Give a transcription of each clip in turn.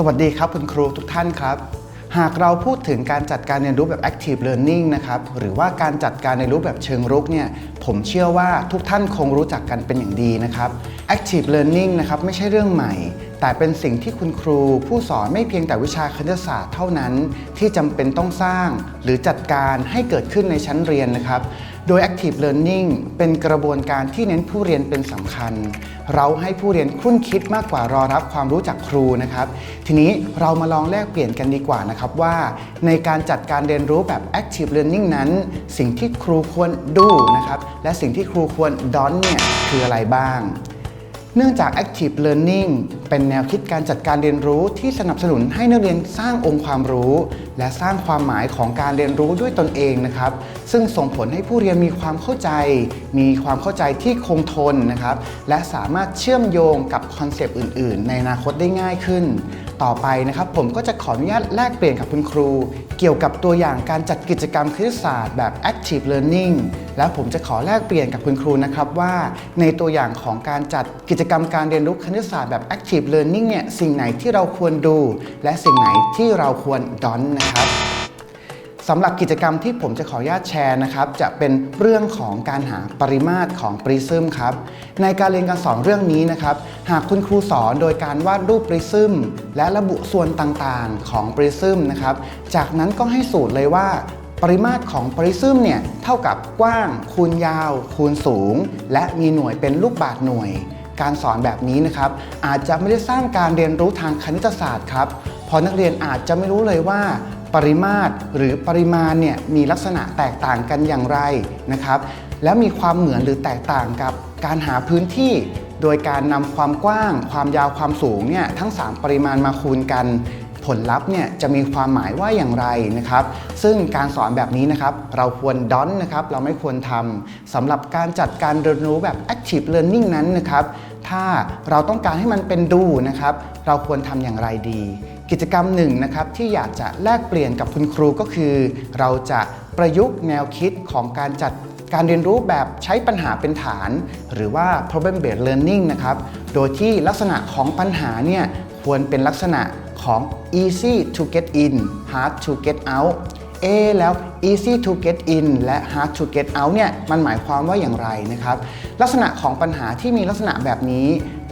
สวัสดีครับคุณครูทุกท่านครับ หากเราพูดถึงการจัดการเรียนรู้แบบ active learning นะครับหรือว่าการจัดการเรียนรู้แบบเชิงรุกเนี่ยผมเชื่อว่าทุกท่านคงรู้จักกันเป็นอย่างดีนะครับ active learning นะครับไม่ใช่เรื่องใหม่ แต่เป็นสิ่งที่คุณครูผู้สอนไม่เพียงแต่วิชาคณิตศาสตร์เท่านั้น ที่จำเป็นต้องสร้างหรือจัดการให้เกิดขึ้นในชั้นเรียนนะครับ โดย Active Learning เป็นกระบวนการที่เน้นผู้เรียนเป็นสำคัญ เราให้ผู้เรียนคุ้นคิดมากกว่ารอรับความรู้จากครูนะครับ ทีนี้เรามาลองแลกเปลี่ยนกันดีกว่านะครับว่า ในการจัดการเรียนรู้แบบ Active Learning นั้น สิ่งที่ครูควรดูนะครับและสิ่งที่ครูควรดอนเนี่ยคืออะไรบ้าง เนื่องจาก Active Learning เป็นแนวคิดการจัดการเรียนรู้ที่สนับสนุนให้นักเรียนสร้างองค์ความรู้ และสร้างความหมายของการเรียนรู้ด้วยตนเองนะครับ ซึ่งส่งผลให้ผู้เรียนมีความเข้าใจ มีความเข้าใจที่คงทนนะครับ และสามารถเชื่อมโยงกับคอนเซปต์อื่น ๆ ในอนาคตได้ง่ายขึ้น ต่อไปนะครับ ผมก็จะขออนุญาตแลกเปลี่ยนกับคุณครู เกี่ยวกับตัวอย่างการจัดกิจกรรมคณิตศาสตร์แบบ Active Learning แล้วผมจะขอแลกเปลี่ยนกับคุณครูนะครับว่า ในตัวอย่างของการจัดกิจกรรมการเรียนรู้คณิตศาสตร์แบบ Active Learning เนี่ยสิ่งไหนที่เราควรดู และสิ่งไหนที่เราควรดอนนะครับ สำหรับกิจกรรมที่ผมจะขออนุญาตแชร์นะครับ จะเป็นเรื่องของการหาปริมาตรของปริซึมครับ ในการเรียนการสอนเรื่องนี้นะครับ หากคุณครูสอนโดยการวาดรูปปริซึมและระบุส่วนต่างๆ ของปริซึมนะครับ จากนั้นก็ให้สูตรเลยว่าปริมาตรของปริซึมเนี่ยเท่ากับกว้าง คูณยาว คูณสูง และมีหน่วยเป็นลูกบาศก์หน่วย การสอนแบบนี้นะครับ อาจจะไม่ได้สร้างการเรียนรู้ทางคณิตศาสตร์ครับเพราะนักเรียนอาจจะไม่รู้เลยว่า ริมาตรหรือปริมาณเนี่ยมีลักษณะแตกต่างกันอย่างไรนะครับ แล้วมีความเหมือนหรือแตกต่างกับการหาพื้นที่ โดยการนำความกว้าง ความยาวความสูงเนี่ยทั้ง 3 ปริมาณมาคูณกันผลลัพธ์เนี่ยจะมีความหมายว่าอย่างไรนะครับ ซึ่งการสอนแบบนี้นะครับ เราควรดอนนะครับ เราไม่ควรทำสำหรับการจัดการเรียนรู้แบบ active learning นั้นนะครับ ถ้าเราต้องการให้มันเป็นดูนะครับ เราควรทำอย่างไรดี กิจกรรมหนึ่งนะครับที่อยากจะแลกเปลี่ยนกับคุณครูก็คือ เราจะประยุกต์แนวคิดของการจัดการเรียนรู้แบบใช้ปัญหาเป็นฐาน หรือว่า problem based learning นะครับ โดยที่ลักษณะของปัญหาเนี่ยควรเป็นลักษณะของ easy to get in hard to get out เอแล้ว easy to get in และ hard to get out เนี่ยมันหมายความว่าอย่างไรนะครับ ลักษณะของปัญหาที่มีลักษณะแบบนี้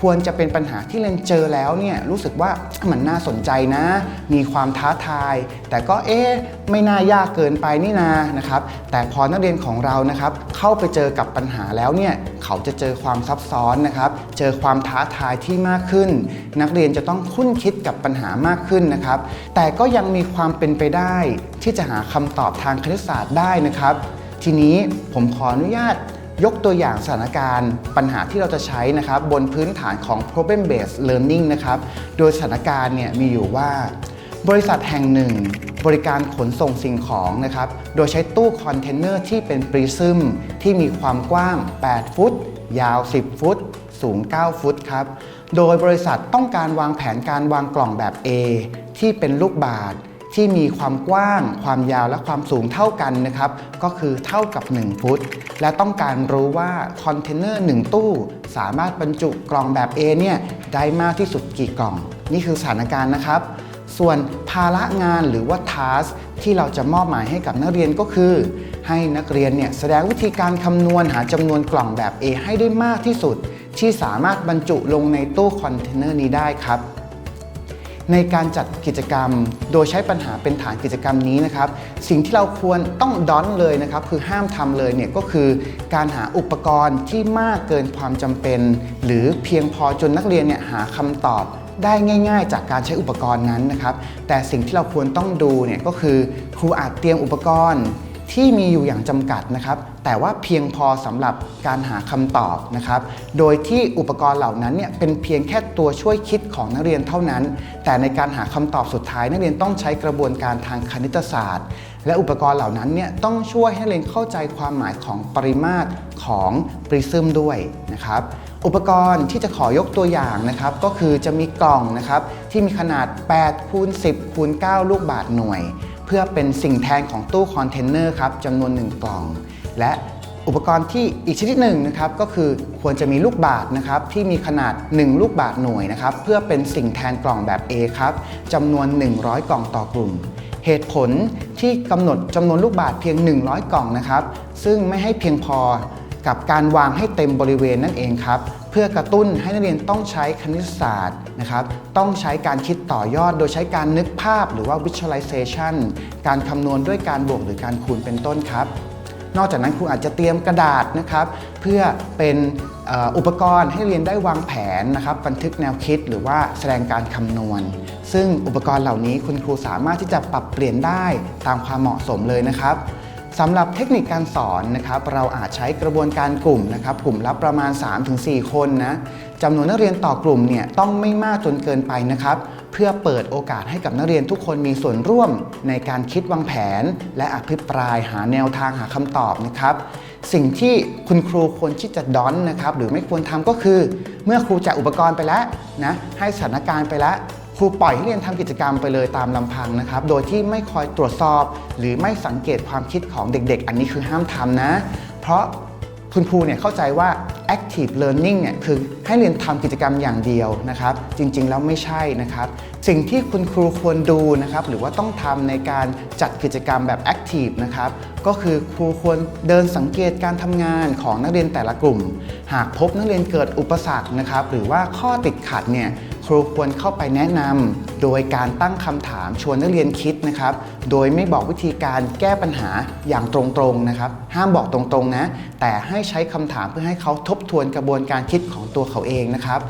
ควรจะเป็นปัญหาที่เรียนเจอแล้วเนี่ยรู้สึกว่ามันน่าสนใจนะ มีความท้าทาย แต่ก็เอ๊ะไม่น่ายากเกินไปนี่นานะครับแต่พอนักเรียนของเรานะครับเข้าไปเจอกับปัญหาแล้วเนี่ยเขาจะเจอความซับซ้อนนะครับเจอความท้าทายที่มากขึ้น นักเรียนจะต้องคุ้นคิดกับปัญหามากขึ้นนะครับแต่ก็ยังมีความเป็นไปได้ ที่จะหาคำตอบทางคณิตศาสตร์ได้นะครับ ทีนี้ผมขออนุญาต ยกตัวอย่างสถานการณ์ปัญหาที่เราจะใช้นะครับบนพื้นฐานของ problem based learning นะครับ โดยสถานการณ์เนี่ยมีอยู่ว่า บริษัทแห่งหนึ่ง บริการขนส่งสิ่งของนะครับ โดยใช้ตู้คอนเทนเนอร์ที่เป็นปริซึมที่มีความกว้าง 8 ฟุต ยาว 10 ฟุต สูง 9 ฟุตครับ โดยบริษัทต้องการวางแผนการวางกล่องแบบ A ที่เป็นลูกบาศก์ ที่มีความกว้าง ความยาวและความสูงเท่ากันนะครับก็คือเท่ากับ 1 ฟุต และต้องการรู้ว่าคอนเทนเนอร์1ตู้ สามารถบรรจุกล่องแบบ A เนี่ยได้มากที่สุดกี่กล่อง นี่คือสถานการณ์นะครับ ส่วนภาระงานหรือว่า task ที่เราจะมอบหมายให้กับนักเรียนก็คือ ให้นักเรียนเนี่ยแสดงวิธีการคำนวณหาจำนวนกล่องแบบ A ให้ได้มากที่สุด ที่สามารถบรรจุลงในตู้คอนเทนเนอร์นี้ได้ครับ ในการจัดกิจกรรม โดยใช้ปัญหาเป็นฐานกิจกรรมนี้นะครับ สิ่งที่เราควรต้องดอนเลยนะครับ คือห้ามทำเลยเนี่ยก็คือการหาอุปกรณ์ที่มากเกินความจำเป็น หรือเพียงพอจนนักเรียนเนี่ยหาคำตอบได้ง่าย ๆ จากการใช้อุปกรณ์นั้นนะครับ แต่สิ่งที่เราควรต้องดูเนี่ยก็คือครูอาจเตรียมอุปกรณ์ ที่มีอยู่อย่างจำกัดนะครับ แต่ว่าเพียงพอสำหรับการหาคำตอบนะครับ โดยที่อุปกรณ์เหล่านั้นเนี่ยเป็นเพียงแค่ตัวช่วยคิดของนักเรียนเท่านั้น แต่ในการหาคำตอบสุดท้าย นักเรียนต้องใช้กระบวนการทางคณิตศาสตร์ และอุปกรณ์เหล่านั้นเนี่ยต้องช่วยให้เรียนเข้าใจความหมายของปริมาตรของปริซึมด้วยนะครับอุปกรณ์ที่จะขอยกตัวอย่างนะครับก็คือจะมีกล่องนะครับที่มีขนาด8คูณ10คูณ9ลูกบาศก์หน่วย พื่อเป็นสิ่งแทนของตู้คอนเทนเนอร์ครับจำนวน 1 กล่อง และอุปกรณ์ที่อีกชนิดหนึ่งนะครับก็คือควรจะมีลูกบาศก์นะครับที่มีขนาด 1 ลูกบาศก์หน่วยนะครับเพื่อเป็นสิ่งแทนกล่องแบบ A ครับจำนวน 100 กล่องต่อกลุ่ม เหตุผลที่กำหนดจำนวนลูกบาศก์เพียง 100 กล่องนะครับซึ่งไม่ให้เพียงพอกับการวางให้เต็มบริเวณนั่นเองครับ เพื่อกระตุ้นให้นักเรียนต้องใช้คณิตศาสตร์นะครับ ต้องใช้การคิดต่อยอด โดยใช้การนึกภาพหรือว่า visualization การคำนวณด้วยการบวกหรือการคูณเป็นต้นครับ นอกจากนั้นครูอาจจะเตรียมกระดาษนะครับ เพื่อเป็นอุปกรณ์ให้เรียนได้วางแผนนะครับ บันทึกแนวคิดหรือว่าแสดงการคำนวณ ซึ่งอุปกรณ์เหล่านี้คุณครูสามารถที่จะปรับเปลี่ยนได้ตามความเหมาะสมเลยนะครับ สำหรับเทคนิคการสอนนะครับเราอาจใช้กระบวนการกลุ่มนะครับกลุ่มละประมาณ 3-4 คนนะจำนวนนักเรียนต่อกลุ่มเนี่ยต้องไม่มากจนเกินไปนะครับ เพื่อเปิดโอกาสให้กับนักเรียนทุกคนมีส่วนร่วมในการคิดวางแผน และอภิปรายหาแนวทางหาคำตอบนะครับ สิ่งที่คุณครูควรที่จะดอนนะครับหรือไม่ควรทำก็คือ เมื่อครูแจกอุปกรณ์ไปแล้วนะให้สถานการณ์ไปแล้ว ครูปล่อยให้เรียนทำกิจกรรมไปเลยตามลำพังนะครับ โดยที่ไม่คอยตรวจสอบ หรือไม่สังเกตความคิดของเด็กๆ อันนี้คือห้ามทำนะ เพราะคุณครูเนี่ยเข้าใจว่า active learning เนี่ยคือให้เรียนทำกิจกรรมอย่างเดียวนะครับ จริงๆ แล้วไม่ใช่นะครับ สิ่งที่คุณครูควรดูนะครับ หรือว่าต้องทำในการจัดกิจกรรมแบบ active นะครับ ก็คือครูควรเดินสังเกตการทำงานของนักเรียนแต่ละกลุ่ม หากพบนักเรียนเกิดอุปสรรคนะครับ หรือว่าข้อติดขัดเนี่ย รูควรเข้าไปแนะนำโดยการตั้งคำถามชวนนักเรียนคิดนะครับ โดยไม่บอกวิธีการแก้ปัญหาอย่างตรงๆนะครับ ห้ามบอกตรงๆนะ แต่ให้ใช้คำถามเพื่อให้เขาทบทวนกระบวนการคิดของตัวเขาเองนะครับ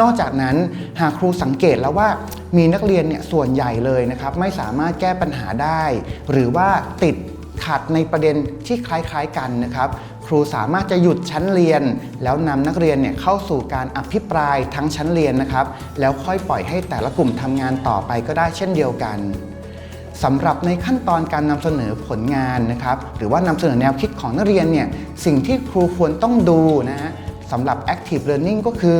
นอกจากนั้นหากครูสังเกตแล้วว่ามีนักเรียนเนี่ยส่วนใหญ่เลยนะครับ ไม่สามารถแก้ปัญหาได้ หรือว่าติดขัดในประเด็นที่คล้ายๆกันนะครับ ครูสามารถจะหยุดชั้นเรียน แล้วนำนักเรียนเนี่ยเข้าสู่การอภิปรายทั้งชั้นเรียนนะครับ แล้วค่อยปล่อยให้แต่ละกลุ่มทำงานต่อไปก็ได้เช่นเดียวกันสำหรับในขั้นตอนการนำเสนอผลงานนะครับ หรือว่านำเสนอแนวคิดของนักเรียนเนี่ยสิ่งที่ครูควรต้องดูนะฮะสำหรับ active learning ก็คือ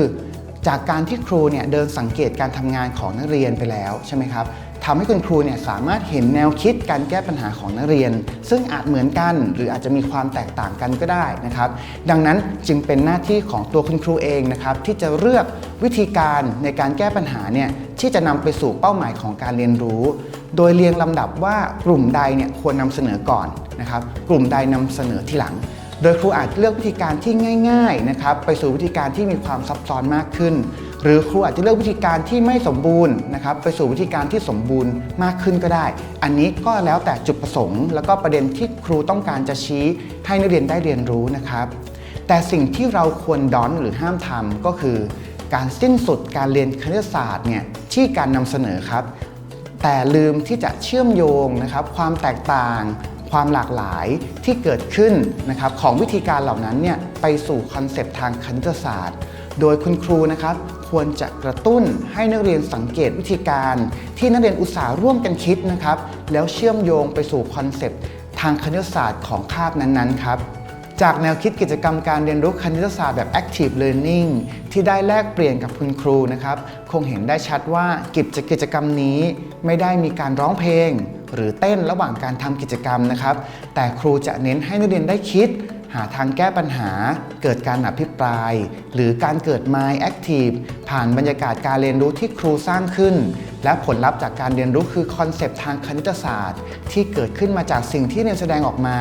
จากการที่ครูเนี่ยเดินสังเกตการทำงานของนักเรียนไปแล้วใช่ไหมครับ ทำให้คุณครูเนี่ยสามารถเห็นแนวคิดการแก้ปัญหาของนักเรียน ซึ่งอาจเหมือนกัน หรืออาจจะมีความแตกต่างกันก็ได้นะครับ ดังนั้นจึงเป็นหน้าที่ของตัวคุณครูเองนะครับที่จะเลือกวิธีการในการแก้ปัญหาเนี่ยที่จะนำไปสู่เป้าหมายของการเรียนรู้ โดยเรียงลำดับว่ากลุ่มใดเนี่ยควรนำเสนอก่อนนะครับ กลุ่มใดนำเสนอทีหลังโดยครูอาจเลือกวิธีการที่ง่ายๆนะครับไปสู่วิธีการที่มีความซับซ้อนมากขึ้น หรือครูอาจจะเลือกวิธีการที่ไม่สมบูรณ์นะครับไปสู่วิธีการที่สมบูรณ์มากขึ้นก็ได้ อันนี้ก็แล้วแต่จุดประสงค์ แล้วก็ประเด็นที่ครูต้องการจะชี้ให้นักเรียนได้เรียนรู้นะครับ แต่สิ่งที่เราควรดอนหรือห้ามทำก็คือ การสิ้นสุดการเรียนคณิตศาสตร์เนี่ยที่การนำเสนอครับ แต่ลืมที่จะเชื่อมโยงนะครับความแตกต่างความหลากหลายที่เกิดขึ้นนะครับของวิธีการเหล่านั้นเนี่ยไปสู่คอนเซปต์ทางคณิตศาสตร์ โดยคุณครูนะครับ ควรจะกระตุ้นให้นักเรียนสังเกตวิธีการ ที่นักเรียนอุตสาห์ร่วมกันคิดนะครับ แล้วเชื่อมโยงไปสู่คอนเซปต์ทางคณิตศาสตร์ของคาบนั้นๆครับจากแนวคิดกิจกรรมการเรียนรู้คณิตศาสตร์แบบ active learning ที่ได้แลกเปลี่ยนกับคุณครูนะครับ คงเห็นได้ชัดว่ากิจกิจกรรมนี้ไม่ได้มีการร้องเพลง หรือเต้นระหว่างการทำกิจกรรมนะครับ แต่ครูจะเน้นให้นักเรียนได้คิด หาทางแก้ปัญหา เกิดการอภิปราย หรือการเกิด mind active ผ่านบรรยากาศการเรียนรู้ที่ครูสร้างขึ้น และผลลัพธ์จากการเรียนรู้คือคอนเซปต์ทางคณิตศาสตร์ ที่เกิดขึ้นมาจากสิ่งที่เรียนแสดงออกมา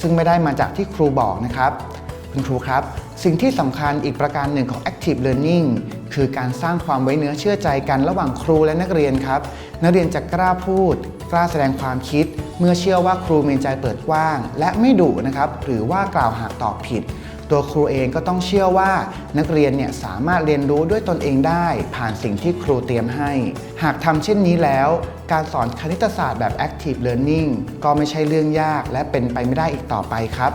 ซึ่งไม่ได้มาจากที่ครูบอกนะครับคุณครูครับ สิ่งที่สำคัญอีกประการหนึ่งของ active learning คือการสร้างความไว้เนื้อเชื่อใจกันระหว่างครูและนักเรียนครับ นักเรียนจะกล้าพูด กล้าแสดงความคิด เมื่อเชื่อว่าครูมีใจเปิดกว้าง และไม่ดุนะครับหรือว่ากล่าวหาตอบผิด ตัวครูเองก็ต้องเชื่อว่านักเรียนเนี่ยสามารถเรียนรู้ด้วยตนเองได้ ผ่านสิ่งที่ครูเตรียมให้ หากทำเช่นนี้แล้ว การสอนคณิตศาสตร์แบบ active learning ก็ไม่ใช่เรื่องยาก และเป็นไปไม่ได้อีกต่อไปครับ